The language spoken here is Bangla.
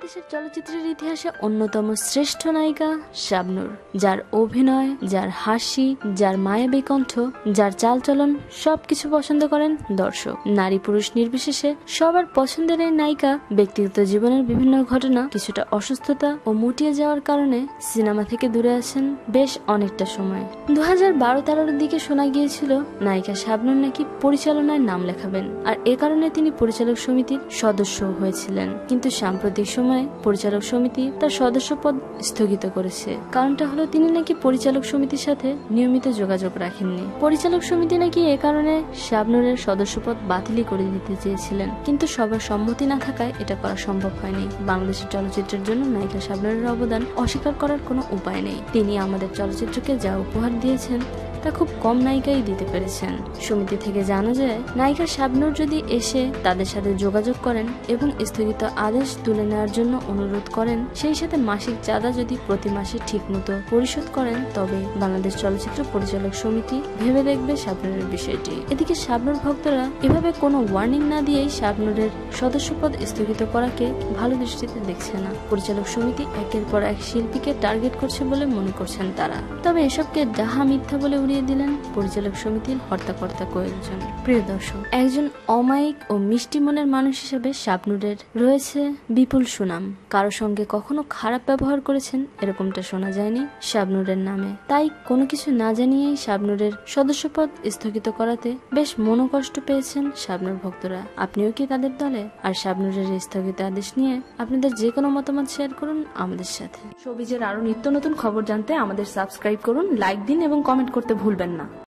বাংলাদেশের চলচ্চিত্রের ইতিহাসে অন্যতম শ্রেষ্ঠ নায়িকা শাবনুর, যার অভিনয়, যার হাসি, যার মায়াবী কণ্ঠ, যার চালচলন সবকিছু পছন্দ করেন দর্শক। নারী পুরুষ নির্বিশেষে সবার পছন্দের এই নায়িকা ব্যক্তিগত জীবনের বিভিন্ন ঘটনা, কিছুটা অসুস্থতা ও মুটিয়ে যাওয়ার কারণে সিনেমা থেকে দূরে আছেন বেশ অনেকটা সময়। দু হাজার বারো তেরোর দিকে শোনা গিয়েছিল, নায়িকা শাবনুর নাকি পরিচালনায় নাম লেখাবেন। আর এ কারণে তিনি পরিচালক সমিতির সদস্য হয়েছিলেন। কিন্তু সাম্প্রতিক সময়ে পরিচালক সমিতি তার সদস্য পদ স্থগিত করেছে। কারণটা হলো তিনি নাকি পরিচালক সমিতির সাথে নিয়মিত যোগাযোগ রাখেননি। পরিচালক সমিতি নাকি এ কারণে শাবনুরের সদস্যপদ বাতিলই করে দিতে চেয়েছিলেন। কিন্তু সবার সম্মতি না থাকায় এটা করা সম্ভব হয়নি। বাংলাদেশের চলচ্চিত্রের জন্য নায়িকা শাবনুরের অবদান অস্বীকার করার কোনো উপায় নেই। তিনি আমাদের চলচ্চিত্রকে যা উপহার দিয়েছেন তা খুব কম নায়িকাই দিতে পেরেছেন। সমিতি থেকে জানা যায়, নায়িকা শাবনুর যদি এসে তাদের সাথে যোগাযোগ করেন এবং স্থগিত আদেশ তুলে নেওয়ার জন্য অনুরোধ করেন, সেই সাথে মাসিক চাঁদা যদি প্রতি মাসে ঠিকমতো পরিশোধ করেন, তবে বাংলাদেশ চলচ্চিত্র পরিচালক সমিতি ভেবে দেখবে শাবনুরের বিষয়টি। এদিকে শাবনুর ভক্তরা এভাবে কোনো ওয়ার্নিং না দিয়েই শাবনুরের সদস্যপদ স্থগিত করাকে ভালো দৃষ্টিতে দেখছে না। পরিচালক সমিতি একের পর এক শিল্পীকে টার্গেট করছে বলে মনে করছেন তারা। তবে এসবকে ডাহা মিথ্যা বলে উড়িয়ে দিলেন পরিচালক সমিতির হর্তাকর্তা কয়েকজন। প্রিয় দর্শক, একজন অমায়িক ও মিষ্টি মনের মানুষ হিসেবে শাবনুরের রয়েছে বিপুল সুনাম। কারও সঙ্গে কখনো খারাপ ব্যবহার করেছেন এরকমটা শোনা যায়নি শাবনুরের নামে। তাই কোনো কিছু না জানিয়েই শাবনুরের সদস্যপদ স্থগিত করাতে বেশ মনোকষ্ট পেয়েছেন শাবনুর ভক্তরা। আপনিও কি তাদের দলে? আর শাবনুরের স্থগিত আদেশ নিয়ে আপনাদের যে কোনো মতামত শেয়ার করুন আমাদের সাথে। শোবিজের আরও নিত্য নতুন খবর জানতে আমাদের সাবস্ক্রাইব করুন, লাইক দিন এবং কমেন্ট করতে ভুলবেন না।